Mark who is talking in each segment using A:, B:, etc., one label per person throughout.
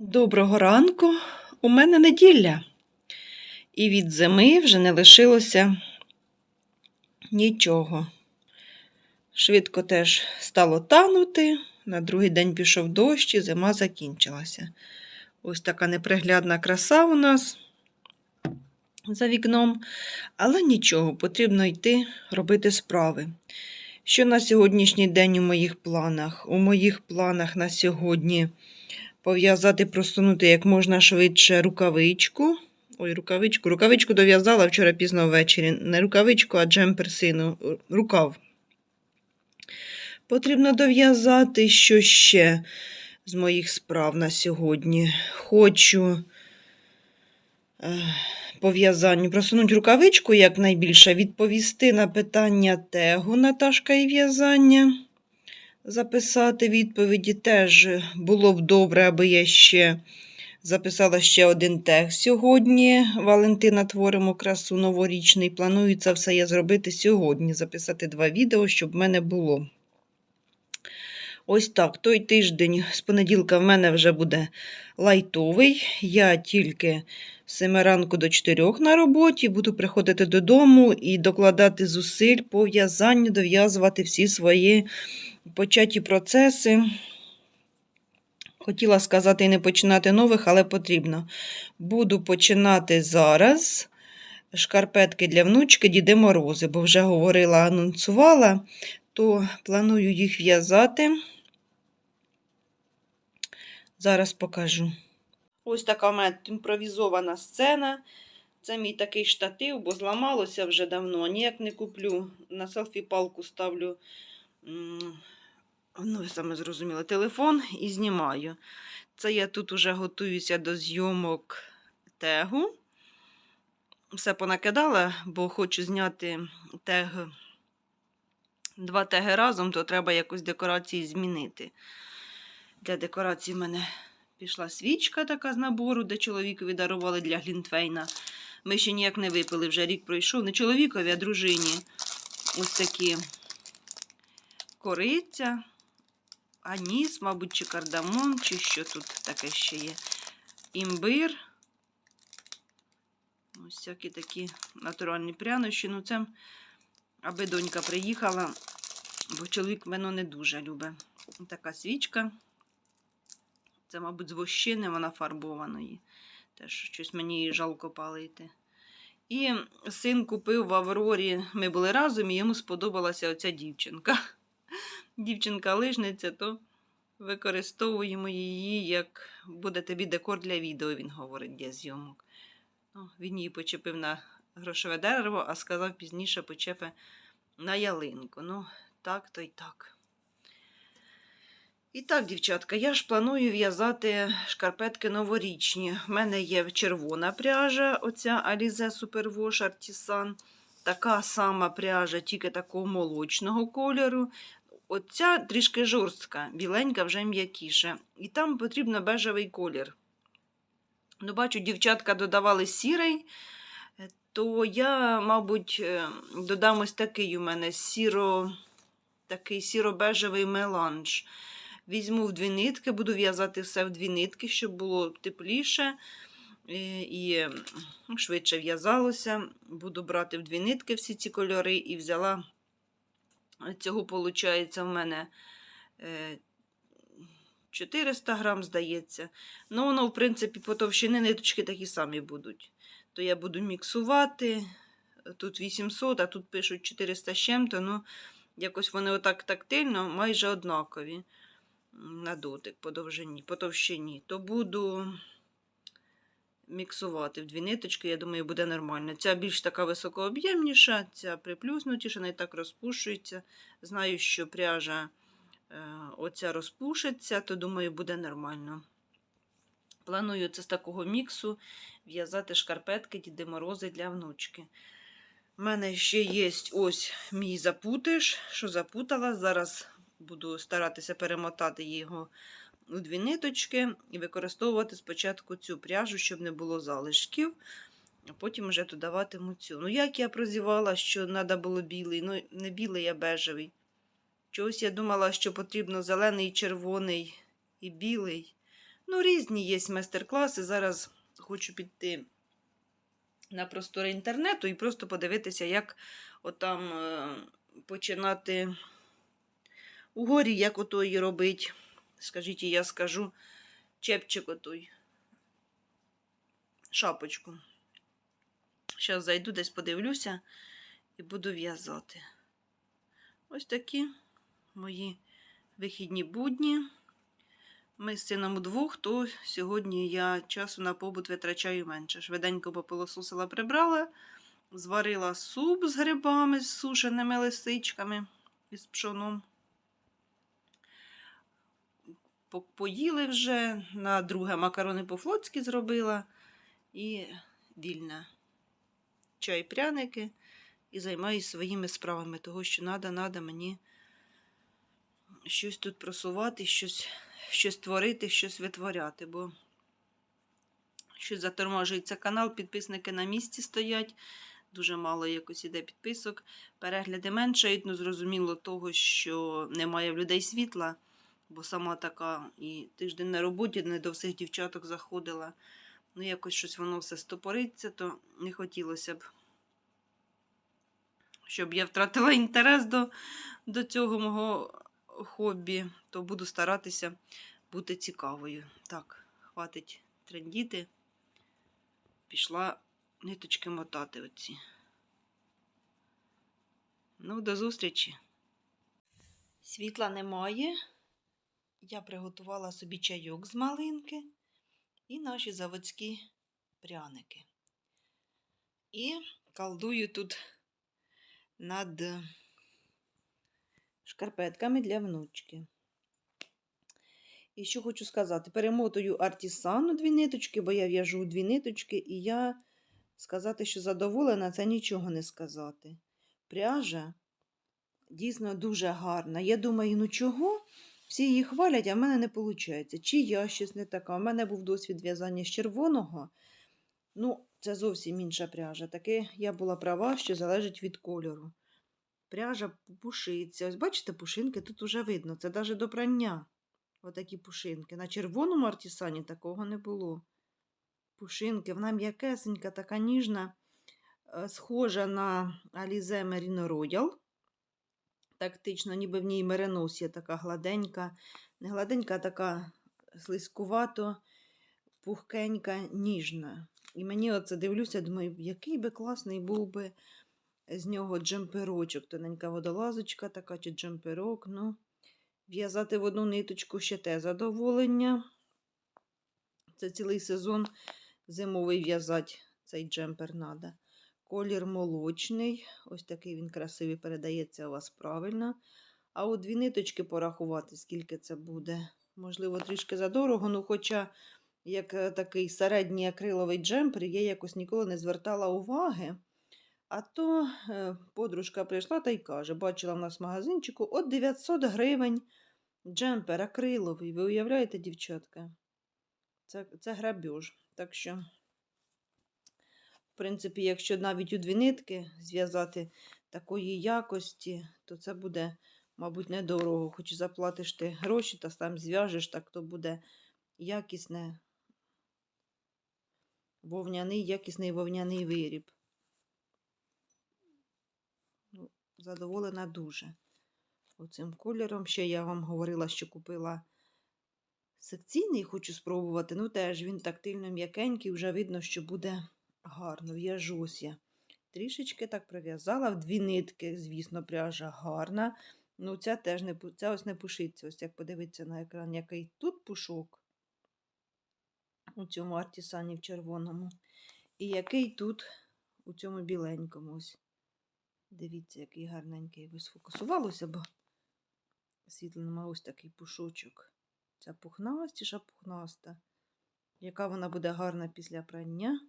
A: Доброго ранку. У мене неділя. І від зими вже не лишилося нічого. Швидко теж стало танути. На другий день пішов дощ, і зима закінчилася. Ось така неприглядна краса у нас за вікном. Але нічого, потрібно йти робити справи. Що на сьогоднішній день у моїх планах? У моїх планах на сьогодні пов'язати, просунути як можна швидше рукавичку. Ой, рукавичку. Рукавичку дов'язала вчора пізно ввечері. Не рукавичку, а джемпер сину. Рукав. Потрібно дов'язати, що ще з моїх справ на сьогодні. Хочу е, по просунути рукавичку якнайбільше, відповісти на питання тегу Наташка і в'язання записати відповіді. Теж було б добре, аби я ще записала ще один текст сьогодні. Валентина творимо красу новорічний. Планую це все я зробити сьогодні. Записати два відео, щоб в мене було. Ось так. Той тиждень з понеділка в мене вже буде лайтовий. Я тільки з 7 ранку до 4 на роботі, буду приходити додому і докладати зусиль по в'язанню, дов'язувати всі свої початі процеси. Хотіла сказати і не починати нових, але потрібно. Буду починати зараз шкарпетки для внучки Діди Морози, бо вже говорила, анонсувала, то планую їх в'язати. Зараз покажу. Ось така в мене імпровізована сцена. Це мій такий штатив, бо зламалося вже давно. Ніяк не куплю. На селфі-палку ставлю, м, ну, ви саме зрозуміли, телефон і знімаю. Це я тут уже готуюся до зйомок тегу. Все понакидала, бо хочу зняти тег. Два теги разом, то треба якось декорації змінити. Для декорації в мене пішла свічка така з набору, де чоловікові дарували для Глінтвейна. Ми ще ніяк не випили, вже рік пройшов. Не чоловікові, а дружині. Ось такі кориця, аніс, мабуть, чи кардамон, чи що тут таке ще є. Імбир. Ось всякі такі натуральні прянощі. Ну, це, аби донька приїхала, бо чоловік мене не дуже любить. Така свічка. Це, мабуть, з вощини вона фарбованої. Теж щось мені її жалко палити. І син купив в Аврорі. Ми були разом, і йому сподобалася оця дівчинка. Дівчинка-лижниця, то використовуємо її, як буде тобі декор для відео, він говорить для зйомок. Ну, він її почепив на грошове дерево, а сказав пізніше почепе на ялинку. Ну, так то й так. І так, дівчатка, я ж планую в'язати шкарпетки новорічні. У мене є червона пряжа, оця Alize Superwash Artisan. Така сама пряжа, тільки такого молочного кольору. Оця трішки жорстка, біленька вже м'якіша. І там потрібно бежевий колір. Ну, бачу, дівчатка додавали сірий, то я, мабуть, е, додам ось такий у мене сіро, такий сіро-бежевий меланж. Візьму в дві нитки, буду в'язати все в дві нитки, щоб було тепліше е, і швидше в'язалося. Буду брати в дві нитки всі ці кольори і взяла цього, виходить, в мене е, 400 грам, здається. Ну, воно, в принципі, по товщини ниточки такі самі будуть. То я буду міксувати. Тут 800, а тут пишуть 400 з чим-то. Ну, якось вони отак тактильно майже однакові на дотик по довжині, по товщині, то буду міксувати в дві ниточки, я думаю, буде нормально. Ця більш така високооб'ємніша, ця приплюснутіша, не так розпушується. Знаю, що пряжа е, оця розпушиться, то думаю, буде нормально. Планую це з такого міксу в'язати шкарпетки Діди Морози для внучки. У мене ще є ось мій запутиш, що запутала. Зараз буду старатися перемотати його у дві ниточки і використовувати спочатку цю пряжу, щоб не було залишків, а потім вже додаватиму цю. Ну, як я прозівала, що треба було білий, ну, не білий, а бежевий. Чогось я думала, що потрібно зелений, червоний і білий. Ну, різні є майстер-класи. Зараз хочу піти на простори інтернету і просто подивитися, як отам е, починати угорі, як ото її робить. Скажіть, я скажу чепчик отой. Шапочку. Зараз зайду, десь подивлюся і буду в'язати. Ось такі мої вихідні будні. Ми з сином удвох, то сьогодні я часу на побут витрачаю менше. Швиденько попилососила, прибрала, зварила суп з грибами, з сушеними лисичками і з пшоном. По- Поїли вже, на друге макарони по-флотськи зробила і вільне чай, пряники. І займаюся своїми справами, того, що треба, треба мені щось тут просувати, щось, щось творити, щось витворяти, бо щось заторможується канал, підписники на місці стоять, дуже мало якось іде підписок, перегляди меншають, ну зрозуміло того, що немає в людей світла, бо сама така і тиждень на роботі не до всіх дівчаток заходила. Ну, якось щось воно все стопориться, то не хотілося б, щоб я втратила інтерес до, до цього мого хобі, то буду старатися бути цікавою. Так, хватить трендіти. Пішла ниточки мотати оці. Ну, до зустрічі. Світла немає. Я приготувала собі чайок з малинки і наші заводські пряники. І колдую тут над шкарпетками для внучки. І що хочу сказати, перемотую артісану дві ниточки, бо я в'яжу дві ниточки, і я сказати, що задоволена, це нічого не сказати. Пряжа дійсно дуже гарна. Я думаю, ну чого? Всі її хвалять, а в мене не виходить. Чи я щось не така? У мене був досвід в'язання з червоного. Ну, це зовсім інша пряжа. Таке я була права, що залежить від кольору. Пряжа пушиться. Ось бачите, пушинки тут уже видно. Це навіть до прання. Отакі пушинки. На червоному артісані такого не було. Пушинки, вона м'якесенька, така ніжна, е, схожа на Merino Royal. Тактично, ніби в ній меренос є така гладенька. Не гладенька, а така слизькувато, пухкенька, ніжна. І мені оце дивлюся, думаю, який би класний був би з нього джемперочок. Тоненька водолазочка така чи джемперок. Ну, в'язати в одну ниточку ще те задоволення. Це цілий сезон зимовий в'язати цей джемпер треба. Колір молочний. Ось такий він красивий, передається у вас правильно. А от дві ниточки порахувати, скільки це буде. Можливо, трішки задорого, ну хоча, як е, такий середній акриловий джемпер, я якось ніколи не звертала уваги. А то е, подружка прийшла та й каже: бачила в нас в магазинчику от 900 гривень джемпер акриловий. Ви уявляєте, дівчатка? Це, це грабіж. Так що, принципі, якщо навіть у дві нитки зв'язати такої якості, то це буде, мабуть, недорого. Хоч заплатиш ти гроші та сам зв'яжеш, так то буде якісне вовняний, якісний вовняний виріб. Ну, Задоволена дуже оцим кольором. Ще я вам говорила, що купила секційний, хочу спробувати. Ну, теж він тактильно м'якенький, вже видно, що буде гарно. В'яжусь я. Трішечки так прив'язала в дві нитки, звісно, пряжа гарна. Ну, ця теж не ця ось не пушиться. Ось як подивитися на екран, який тут пушок у цьому артісані в червоному. І який тут у цьому біленькому. Ось. Дивіться, який гарненький ви сфокусувалося, бо світло нема ось такий пушочок. Ця пухнастіша пухнаста. Яка вона буде гарна після прання?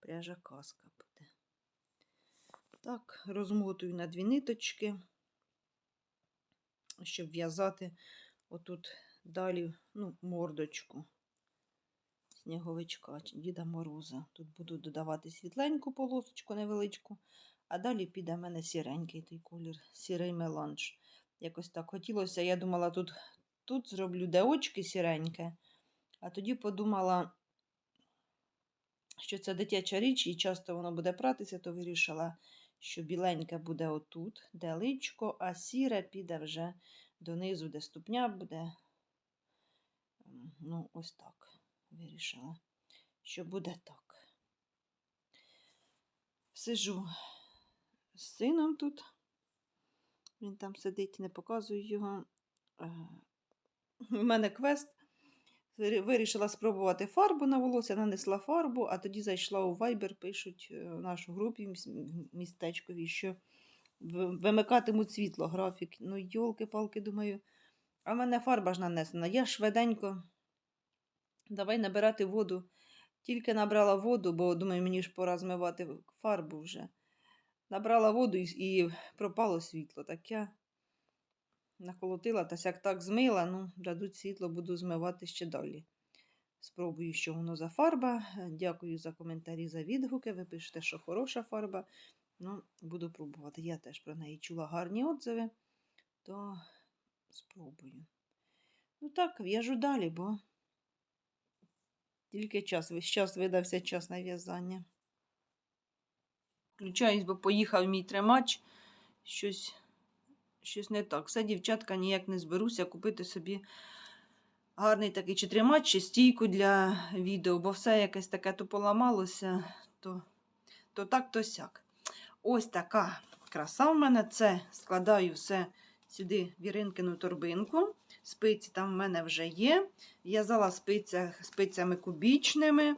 A: Пряжа казка буде. Так, розмотую на дві ниточки, щоб в'язати отут далі ну, мордочку сніговичка Діда Мороза. Тут буду додавати світленьку полосочку невеличку, а далі піде в мене сіренький той колір, сірий меланж. Якось так хотілося. Я думала, тут тут зроблю де очки сіреньке. А тоді подумала, що це дитяча річ, і часто воно буде пратися, то вирішила, що біленьке буде отут, де личко, а сіре піде вже донизу, де ступня буде. Ну, ось так вирішила, що буде так. Сижу з сином тут. Він там сидить, не показую його. Е, У мене квест. Вирі- Вирішила спробувати фарбу на волосся, нанесла фарбу, а тоді зайшла у Viber, пишуть е, в нашу групі містечкові, що вимикатимуть світло, графік. Ну, йолки-палки, думаю. А в мене фарба ж нанесена. Я швиденько. Давай набирати воду. Тільки набрала воду, бо думаю, мені ж пора змивати фарбу вже. Набрала воду і пропало світло. Так я наколотила та сяк так змила, ну, дадуть світло, буду змивати ще далі. Спробую, що воно за фарба. Дякую за коментарі, за відгуки. Ви пишете, що хороша фарба. Ну, буду пробувати. Я теж про неї чула гарні отзиви, то спробую. Ну так, в'яжу далі, бо тільки час, весь час видався час на в'язання. Включаюсь, бо поїхав мій тримач. Щось, щось не так. Все, дівчатка, ніяк не зберуся купити собі гарний такий чи тримач, чи стійку для відео, бо все якесь таке то поламалося, то, то так, то сяк. Ось така краса в мене. Це складаю все сюди в Іринкину торбинку. Спиці там в мене вже є. В'язала спиця, спицями кубічними.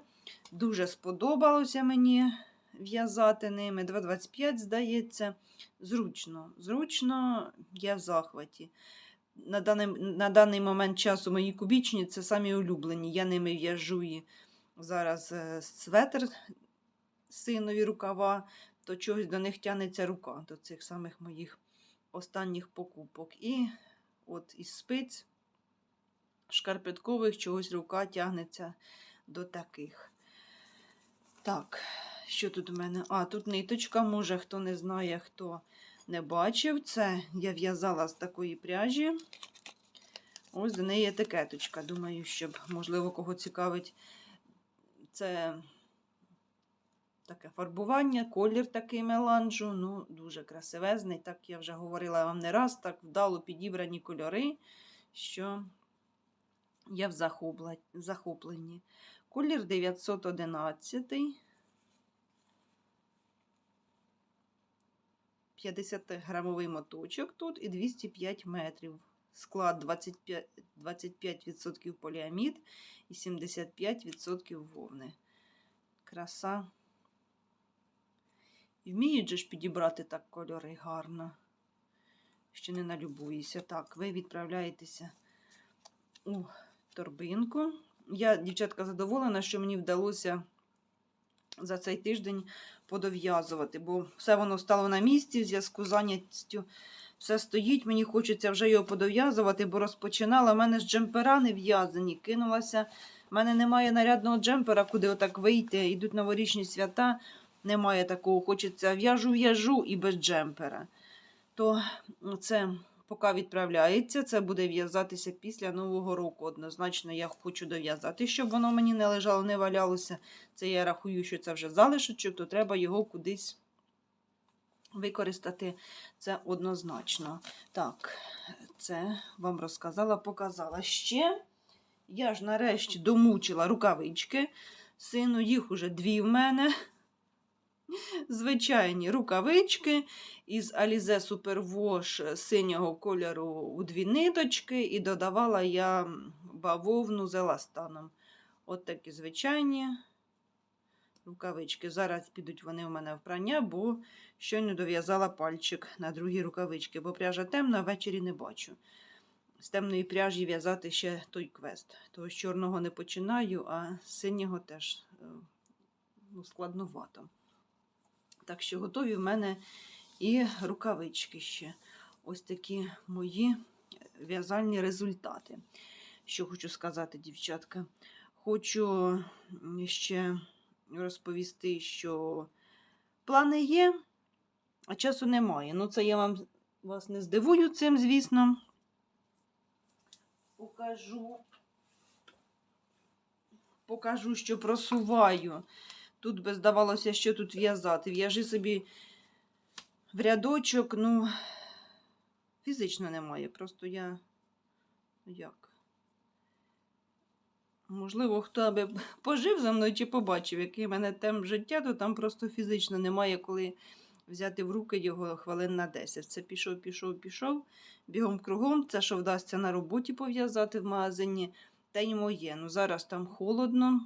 A: Дуже сподобалося мені в'язати ними. 2,25, здається. Зручно. Зручно, я в захваті. На даний, на даний момент часу мої кубічні це самі улюблені. Я ними в'яжу і зараз е, светр синові рукава, то чогось до них тянеться рука, до цих самих моїх останніх покупок. І от із спиць шкарпеткових чогось рука тягнеться до таких. Так, що тут у мене? А, тут ниточка, може, хто не знає, хто не бачив. Це я в'язала з такої пряжі. Ось до неї етикеточка. Думаю, щоб, можливо, кого цікавить, це таке фарбування, колір такий меланжу. Ну, дуже красивезний. Так я вже говорила вам не раз, так вдало підібрані кольори, що я в захопленні. Колір 911. 50-грамовий моточок тут і 205 метрів. Склад 25%, 25% поліамід і 75% вовни. Краса. І Вміють же ж підібрати так кольори гарно. Ще не налюбуюся. Так, ви відправляєтеся у торбинку. Я, дівчатка, задоволена, що мені вдалося за цей тиждень подов'язувати, бо все воно стало на місці в зв'язку з зайнятістю. Все стоїть, мені хочеться вже його подов'язувати, бо розпочинала. У мене ж джемпера не в'язані. Кинулася. У мене немає нарядного джемпера, куди отак вийти. Йдуть новорічні свята. Немає такого. Хочеться в'яжу, в'яжу і без джемпера. То це поки відправляється, це буде в'язатися після Нового року. Однозначно, я хочу дов'язати, щоб воно мені не лежало, не валялося. Це я рахую, що це вже залишочок, то треба його кудись використати. Це однозначно. Так, це вам розказала, показала. Ще я ж нарешті домучила рукавички. Сину, їх уже дві в мене. Звичайні рукавички із Alize Superwash синього кольору у дві ниточки, і додавала я бавовну з еластаном. От такі звичайні рукавички. Зараз підуть вони у мене в прання, бо щойно дов'язала пальчик на другі рукавички, бо пряжа темна, ввечері не бачу. З темної пряжі в'язати ще той квест. Того з чорного не починаю, а з синього теж е, ну, складновато. Так що готові в мене і рукавички ще. Ось такі мої в'язальні результати. Що хочу сказати, дівчатка. Хочу ще розповісти, що плани є, а часу немає. Ну, це я вам вас не здивую цим, звісно. покажу. Покажу, що просуваю. Тут би здавалося, що тут в'язати. В'яжи собі в рядочок, ну, фізично немає. Просто я як? Можливо, хто би пожив за мною чи побачив, який в мене темп життя, то там просто фізично немає коли взяти в руки його хвилин на 10. Це пішов, пішов, пішов, бігом кругом. Це що вдасться на роботі пов'язати в магазині, та й моє. Ну, зараз там холодно.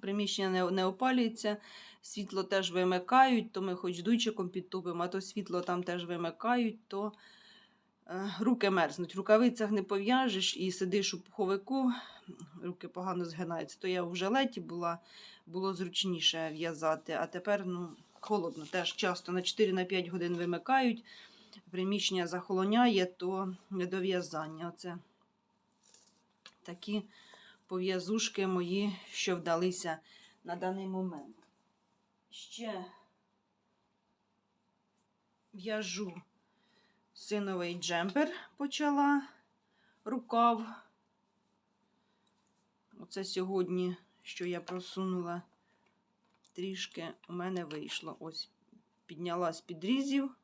A: Приміщення не, опалюється, світло теж вимикають, то ми хоч дуйчиком підтопимо, а то світло там теж вимикають, то е, руки мерзнуть. В рукавицях не пов'яжеш і сидиш у пуховику, руки погано згинаються. То я в жилеті була, було зручніше в'язати, а тепер ну, холодно. Теж часто на 4-5 годин вимикають, приміщення захолоняє, то не до в'язання. Оце такі пов'язушки мої, що вдалися на даний момент. Ще в'яжу синовий джемпер почала рукав. Оце сьогодні, що я просунула трішки, у мене вийшло. Ось підняла з підрізів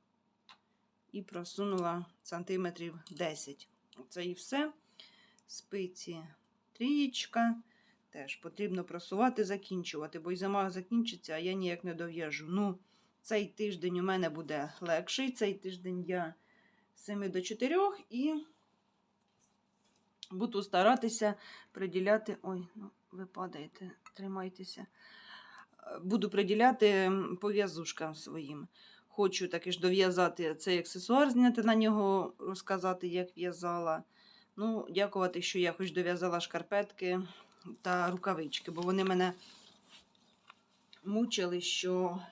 A: і просунула сантиметрів 10. Оце і все. Спиці трієчка. Теж потрібно просувати, закінчувати, бо й зима закінчиться, а я ніяк не дов'яжу. Ну, цей тиждень у мене буде легший. Цей тиждень я з 7 до 4 і буду старатися приділяти. Ой, ну, ви падаєте, тримайтеся. Буду приділяти пов'язушкам своїм. Хочу таки ж дов'язати цей аксесуар, зняти на нього, розказати, як в'язала. Ну, дякувати, що я хоч дов'язала шкарпетки та рукавички, бо вони мене мучили, що,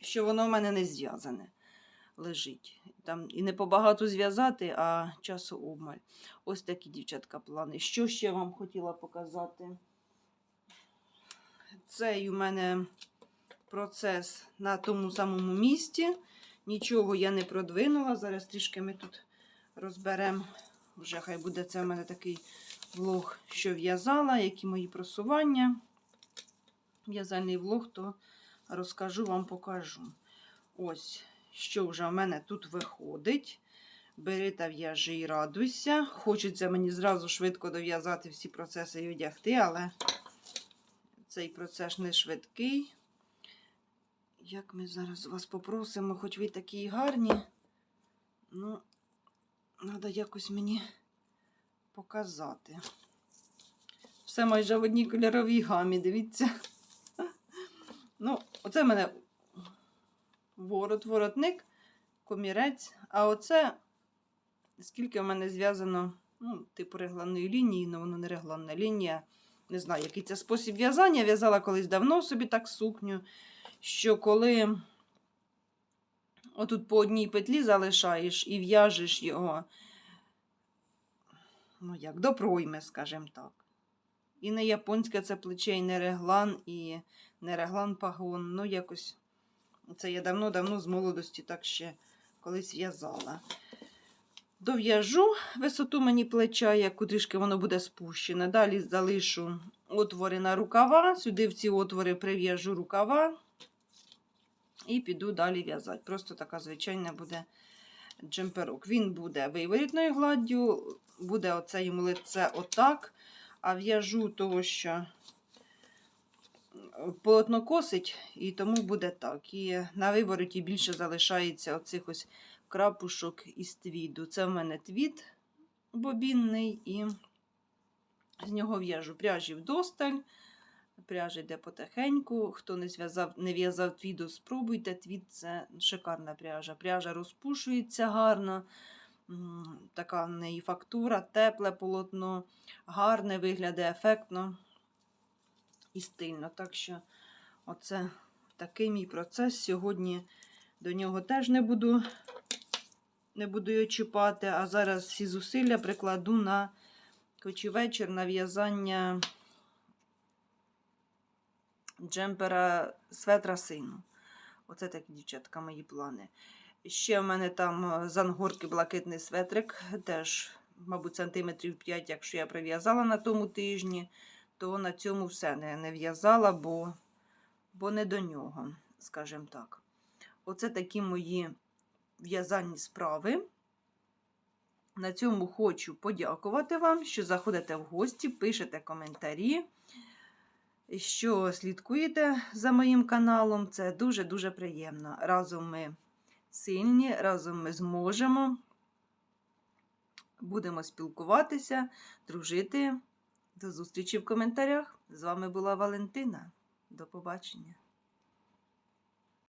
A: що воно в мене не зв'язане лежить. Там і не побагато зв'язати, а часу обмаль. Ось такі, дівчатка, плани. Що ще вам хотіла показати? Цей у мене процес на тому самому місці. Нічого я не продвинула. Зараз трішки ми тут розберемо. Вже хай буде це в мене такий влог, що в'язала, які мої просування. В'язальний влог, то розкажу вам, покажу. Ось, що вже в мене тут виходить. Бери та в'яжи і радуйся. Хочеться мені зразу швидко дов'язати всі процеси і одягти, але цей процес не швидкий. Як ми зараз вас попросимо, хоч ви такі гарні, ну, треба якось мені показати. Все майже в одній кольоровій гамі, дивіться. Ну, оце в мене ворот, воротник, комірець. А оце, скільки в мене зв'язано, ну, типу регланної лінії, але воно не регланна лінія. Не знаю, який це спосіб в'язання. В'язала колись давно собі так сукню, що коли отут по одній петлі залишаєш і в'яжеш його, ну як, до пройми, скажімо так. І не японське це плече, і не реглан, і не реглан пагон. Ну, якось це я давно-давно з молодості так ще колись в'язала. Дов'яжу висоту мені плеча, як кудрішки воно буде спущене. Далі залишу отвори на рукава. Сюди в ці отвори прив'яжу рукава і піду далі в'язати. Просто така звичайна буде джемперок. Він буде виворітною гладдю, буде оце йому лице отак. А в'яжу того, що полотно косить, і тому буде так. І на вивороті більше залишається оцих ось крапушок із твіду. Це в мене твід бобінний, і з нього в'яжу пряжі вдосталь. Пряжа йде потихеньку. Хто не зв'язав, не в'язав твіду, спробуйте. Твід це шикарна пряжа. Пряжа розпушується гарно. Така в неї фактура, тепле полотно, гарне виглядає ефектно і стильно. Так що, оце такий мій процес. Сьогодні до нього теж не буду, не буду його чіпати, а зараз всі зусилля прикладу на хоч вечір на в'язання джемпера светра сину. Оце такі, дівчатка, мої плани. Ще в мене там з ангорки блакитний светрик, теж мабуть, сантиметрів 5, якщо я прив'язала на тому тижні, то на цьому все не, не в'язала, бо, бо не до нього, скажімо так. Оце такі мої в'язальні справи. На цьому хочу подякувати вам, що заходите в гості, пишете коментарі, що слідкуєте за моїм каналом. Це дуже-дуже приємно. Разом ми сильні, разом ми зможемо. Будемо спілкуватися, дружити. До зустрічі в коментарях. З вами була Валентина. До побачення.